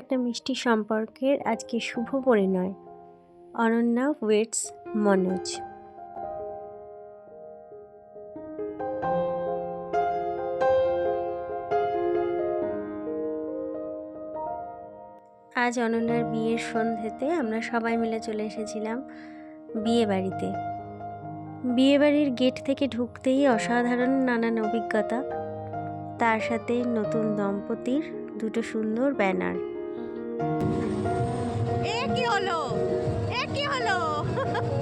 একটা মিষ্টি সম্পর্কের আজকে শুভ পরিণয়। অনন্যা ওয়েটস মনোজ। আজ অনন্যার বিয়ের সন্ধ্যেতে আমরা সবাই মিলে চলে এসেছিলাম বিয়ে বাড়িতে বিয়ে বাড়ির গেট থেকে ঢুকতেই অসাধারণ নানান অভিজ্ঞতা, তার সাথে নতুন দম্পতির দুটো সুন্দর ব্যানার। হলো? হলো?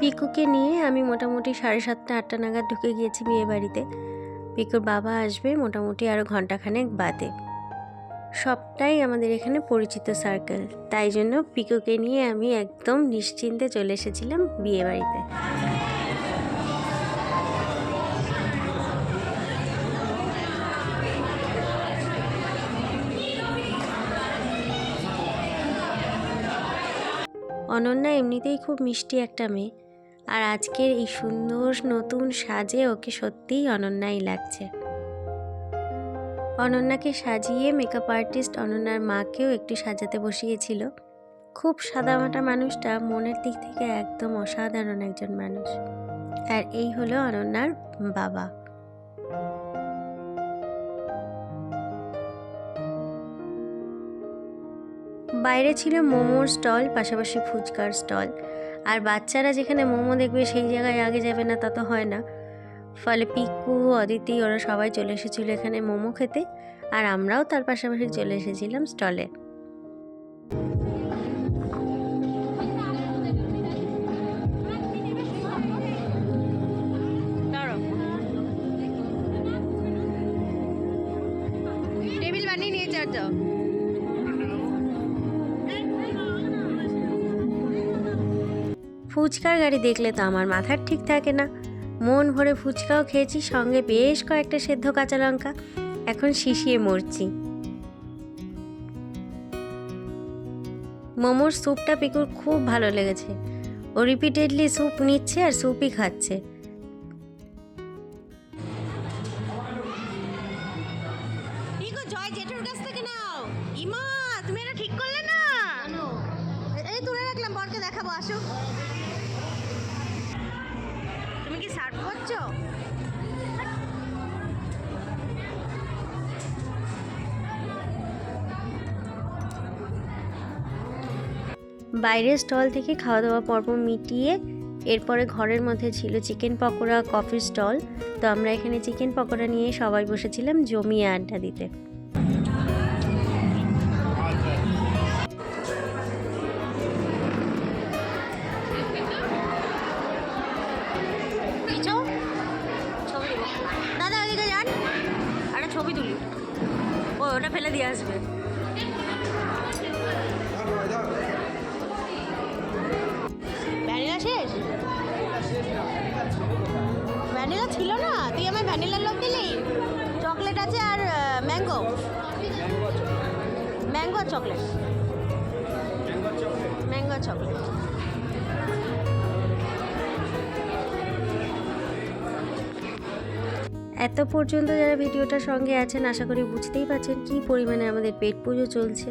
পিকুকে নিয়ে আমি মোটামুটি সাড়ে সাতটা, আটটা নাগাদ ঢুকে গিয়েছি বিয়ে বাড়িতে পিকুর বাবা আসবে মোটামুটি আরও ঘন্টাখানেক বাদে। সবটাই আমাদের এখানে পরিচিত সার্কেল তাই জন্য পিকুকে নিয়ে আমি একদম নিশ্চিন্তে চলে এসেছিলাম বিয়ে বাড়িতে। অনন্যা এমনিতেই খুব মিষ্টি একটা মেয়ে। আর আজকের এই সুন্দর নতুন সাজে ওকে সত্যিই অনন্যাই লাগছে। অনন্যাকে সাজিয়ে মেকআপ আর্টিস্ট অনন্যার মাকেও একটু সাজাতে বসিয়েছিল। খুব সাদামাটা মানুষটা মনের দিক থেকে একদম অসাধারণ একজন মানুষ। আর এই হলো অনন্যার বাবা। বাইরে ছিল মোমোর স্টল, পাশাপাশি ফুচকার স্টল। আর বাচ্চারা যেখানে মোমো দেখবে সেই জায়গায় আগে যাবে না, তা তো হয় না। ফলে পিকু অদিতি ওরা সবাই চলে এসেছিল এখানে মোমো খেতে আর আমরাও তার পাশাপাশি চলে এসেছিলাম স্টলে। টেবিল বানিয়ে নিয়ে চার যাও। ফুচকার গাড়ি দেখলে তো আমার মাথার ঠিক থাকে না। মন ভরে ফুচকাও খেয়েছি সঙ্গে বেশ কয়েকটা সেদ্ধ কাঁচা লঙ্কা। এখন শিশিয়ে মরছি। মোমোর স্যুপটা পিকুর খুব ভালো লেগেছে। ও রিপিটেডলি স্যুপ নিচ্ছে আর স্যুপই খাচ্ছে। কি গো জয় জেঠুর কাছ থেকে নাও। ইমা তুমি এটা ঠিক করলে না? এই তুলে রাখলাম বরকে দেখাবো আসো করছ বাইরের স্টল থেকে খাওয়া দাওয়া পর্ব মিটিয়ে এরপরে ঘরের মধ্যে ছিল চিকেন পকোড়া কফির স্টল। তো আমরা এখানে চিকেন পকোড়া নিয়ে সবাই বসেছিলাম জমিয়ে আড্ডা দিতে। ভ্যানিলা শেষ? ভ্যানিলা ছিল না? তুই আমায় ভ্যানিলার লোক দিলি? চকলেট আছে আর mango. Mango chocolate. Mango chocolate. এত পর্যন্ত যারা ভিডিওটার সঙ্গে আছেন, আশা করি বুঝতেই পারছেন কি পরিমাণে আমাদের পেট পুজো চলছে।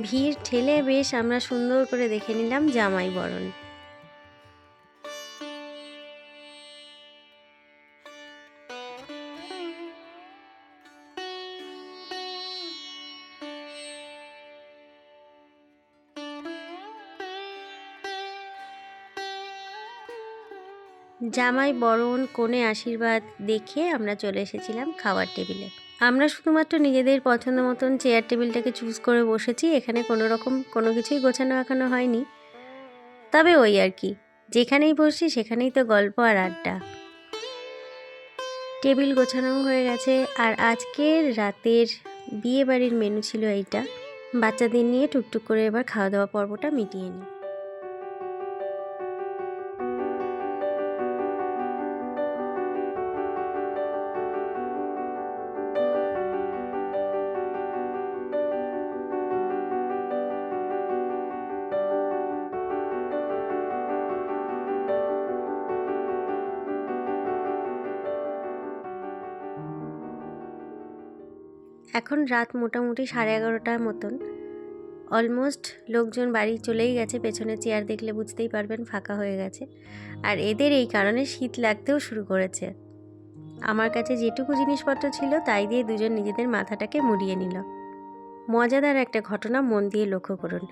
ভিড় ঠেলে বেশ আমরা সুন্দর করে দেখে নিলাম জামাই বরণ। জামাই বরণ কোণে আশীর্বাদ দেখে আমরা চলে এসেছিলাম খাওয়ার টেবিলে। আমরা শুধুমাত্র নিজেদের পছন্দ মতন চেয়ার টেবিলটাকে চুজ করে বসেছি, এখানে কোনো রকম কোনো কিছুই গোছানো এখনও হয়নি। তবে ওই আর কি, যেখানেই বসছি সেখানেই তো গল্প আর আড্ডা। টেবিল গোছানো হয়ে গেছে, আর আজকের রাতের বিয়ে বাড়ির মেনু ছিল এইটা। বাচ্চাদের নিয়ে টুকটুক করে এবার খাওয়া দাওয়া পর্বটা মিটিয়ে নিই। এখন রাত মোটামুটি সাড়ে এগারোটার মতন। অলমোস্ট লোকজন বাড়ি চলেই গেছে পেছনে চেয়ার দেখলে বুঝতেই পারবেন ফাঁকা হয়ে গেছে। আর এদের এই কারণে শীত লাগতেও শুরু করেছে। আমার কাছে যেটুকু জিনিসপত্র ছিল তাই দিয়ে দুজন নিজেদের মাথাটাকে মুড়িয়ে নিল। মজাদার একটা ঘটনা মন দিয়ে লক্ষ্য করুন।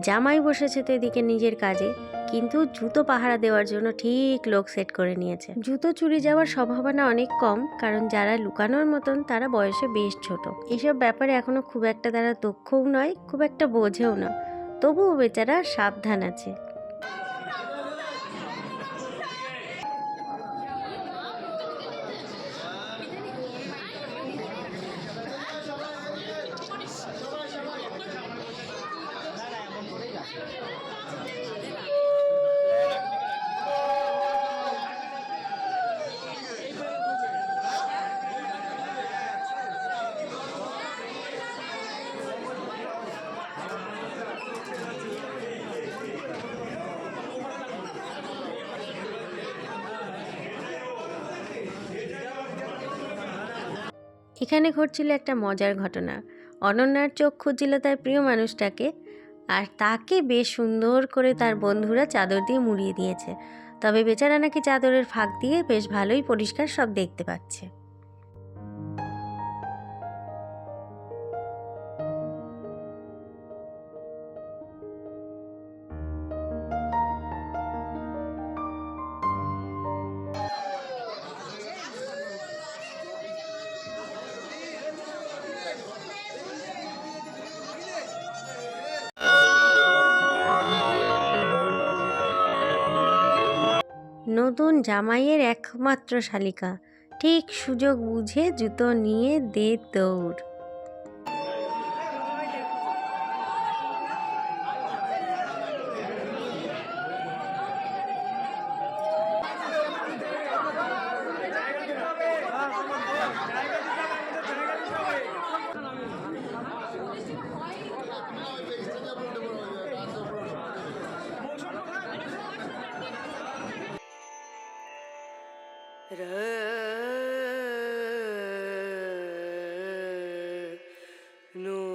জামাই বসেছে তো এদিকে নিজের কাজে, কিন্তু জুতো পাহারা দেওয়ার জন্য ঠিক লোক সেট করে নিয়েছে। জুতো চুরি যাওয়ার সম্ভাবনা অনেক কম, কারণ যারা লুকানোর মতন তারা বয়সে বেশ ছোট। এসব ব্যাপারে এখনও খুব একটা তারা দক্ষও নয়, খুব একটা বোঝেও না। তবুও বেচারা সাবধান আছে। এখানে ঘটছিল একটা মজার ঘটনা। অনন্যার চোখ খুঁজছিল তার প্রিয় মানুষটাকে আর তাকে বেশ সুন্দর করে তার বন্ধুরা চাদর দিয়ে মুড়িয়ে দিয়েছে। তবে বেচারা নাকি চাদরের ফাঁক দিয়ে বেশ ভালোই পরিষ্কার সব দেখতে পাচ্ছে। নতুন জামাইয়ের একমাত্র শালিকা। ঠিক সুযোগ বুঝে জুতো নিয়ে দে দৌড়। nous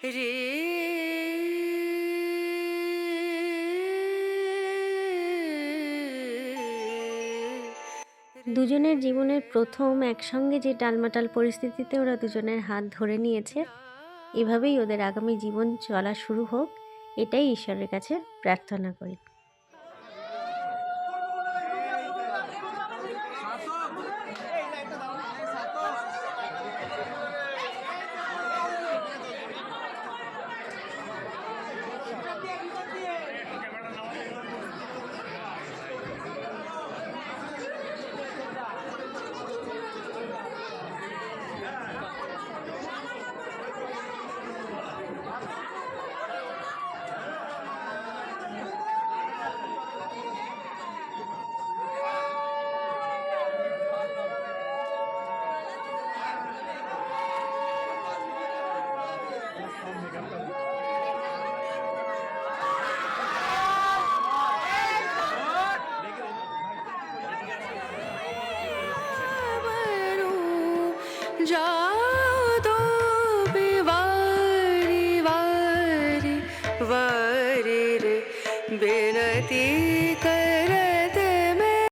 দুজনের জীবনের প্রথম একসঙ্গে যে টালমাটাল পরিস্থিতিতে ওরা দুজনের হাত ধরে নিয়েছে, এভাবেই ওদের আগামী জীবন চলা শুরু হোক, এটাই ঈশ্বরের কাছে প্রার্থনা করি।